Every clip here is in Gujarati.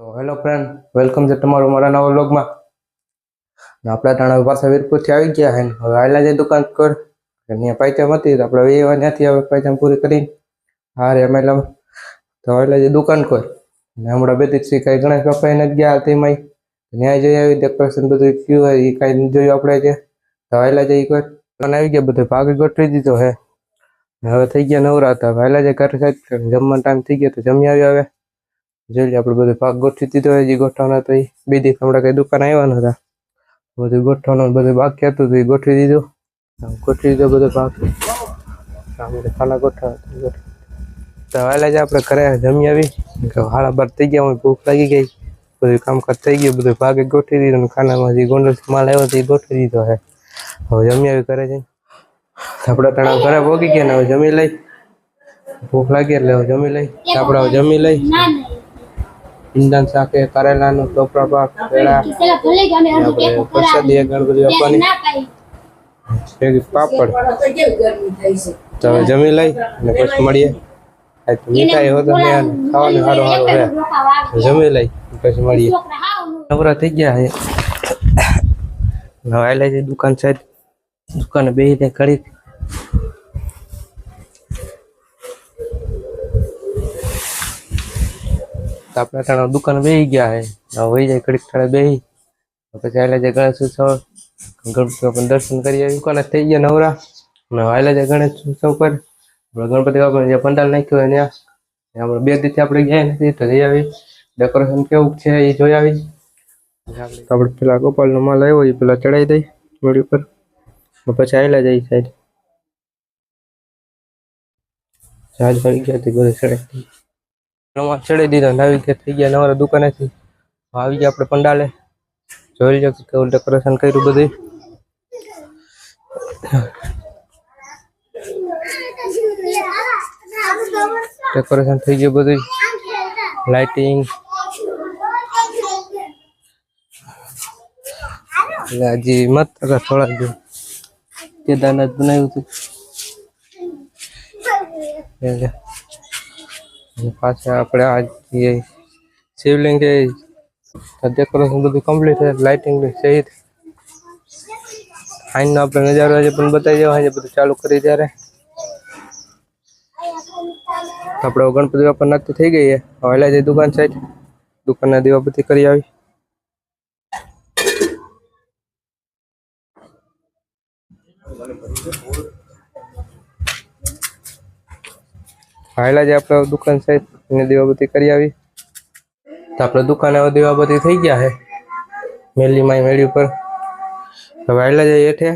તો હેલો ફ્રેન્ડ વેલકમ છે તમારું મારા નવા વ્લોગમાં આપણા ત્રણ તાણા વીરપુરથી આવી ગયા હે હવે આવેલા જે દુકાન પર ત્યાં પાયચામ હતી તો આપણે એવા ત્યાંથી આવે પાયચામ પૂરી કરીને હારે અમે લમ તો આવેલા જે દુકાન પર ને હમણાં બે દીક્ષી કાંઈ ગણેશ બાપાઈને જ ગયા તેમાં ત્યાં જઈ આવી ડેકોરેશન બધું કયું હોય એ કાંઈ જોયું આપણે જે તો જઈ કોઈ અને આવી ગયા બધું ભાગ ગોઠવી દીધો હે હવે થઈ ગયા નવરા હતા વહેલા જે ઘર સાહેબ જમવાનો ટાઈમ થઈ ગયો તો જમી આવ્યો હવે જેલી આપણે બધું ભાગ ગોઠી દીધો હે જી ઘટના તોય બે દી ફમડા કે દુકાન આયોનો તા બધું ગોઠોનો બધું ભાગ કેતો તોય ગોઠી દીધો ગોઠી દીધો બધું ભાગ સા અમે ખાના ગોઠા દવાલે જા પ્રકારે જમમી આવી 11:30 થઈ ગયા હોય ભૂખ લાગી ગઈ કોઈ કામ કરતો ગયો બધું ભાગ ગોઠી દીધો અને ખાનામાં જી ગોંડસ માલ આવ્યો તોય ગોઠી દીધો હે હવે જમી આવી કરે છે આપડા ટણા ખરા ઓગી ગયા ને હવે જમી લઈ ભૂખ લાગી એટલે જમી લઈ આપડા જમી લઈ ના ના ઈંધણ શાકે કરેલાનું ટોપરા પાક પેલા પ્રસાદી ગણપતિ બાપાની પાપડ તો જમી લઈ અને પછી મળીએ મીઠાઈ હોય તો ખાવાનું સારું સારું હે જમી લઈ પછી મળીએ નવરા થઈ ગયા હે નવાયેલા જે દુકાન સાહેબ દુકાને બે કરી दुकान बेही गया है वही जाए कड़ी खड़े बेही पे गणेश उत्सव गणपति दर्शन कर नवरा आईला गणेश उत्सव पर गणपति बापा पंडाल नाखो है हम गया डेकोरेशन केवे आप पे गोपाल ना माल आयो पे चढ़ाई दी मूड़ी पर पे आईला जाए साइड चढ़ाई નોમ છેડે દીધા નેવેગેટ થઈ ગયા નવરા દુકાને થી આવી જ આપણે પંડાલે જોઈજો કે ઉલ્ટરે કરેશન કર્યું બધું ટેકરેશન થઈ ગયું બધું લાઇટિંગ હાજી મત થોડા જે જે દાનાત બનાવ્યું છે લે લે शिवलिंग के डेकोरेशन बढ़ कम्प्लीट है लाइटिंग सहित आई ना अपने नजर आज बताई दे बढ़ चालू कर जा रहे अपने गणपति बापा नाती थी गई है दुकान साइड दुकान दीवापति करी आई હાલ જ આપણે દુકાન છે એને દીવાબત્તી કરી આવી તો આપણે દુકાને હવે દીવાબત્તી થઈ ગયા છે મેલી માય મેળી ઉપર હવે હાલ હેઠે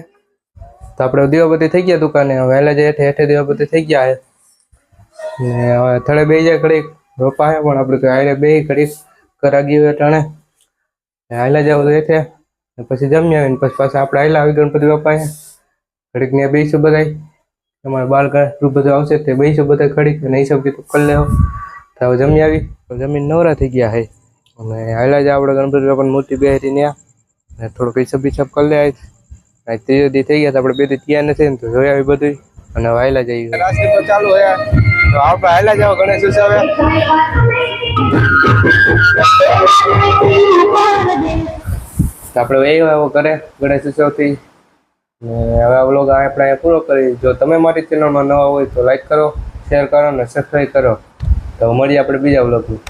તો આપણે દીવાબત્તી થઈ ગયા દુકાને હવે હાલ જ હેઠે હેઠે દીવાબત્તી થઈ ગયા છે ને હવે થડે બે જાય ઘડીક રોપા છે પણ આપણે હાલે બે ઘડીક કરાગી હોય ટાણે હાલ જ હેઠે પછી જમી આવીને પછી પાછા આપણે હાલ આવી ગણપતિ બાપા ઘડીક ને બેસું બધાય તમારે બાલ કરે રૂબજો આવશે તે બઈસો બતા કડી કે નઈસો બતા કરી લેઓ તો જમી આવી તો જમીન નવરા થઈ ગયા હૈ અને આલા જાવડે ગણપતિ પાન મોતી બેહી દે ને થોડો કઈ છબી છબ કરી લે આઈ ત્રીયો દી થઈ ગયા તો આપડે બેદી તિયા નથી તો જોય આવી બધી અને વાયલા જઈએ તો રાસ તો ચાલુ હે તો આપડે આલા જાવ ગણેશ સવા કે આપડે એ એવો કરે ગણેશ સવા થી ને હવે આ બ્લોગ આપણે પૂરો કરી જો તમે મારી ચેનલમાં નવા હોય તો લાઈક કરો શેર કરો અને સબસ્ક્રાઈબ કરો તો મળીએ આપણે બીજા બ્લોગમાં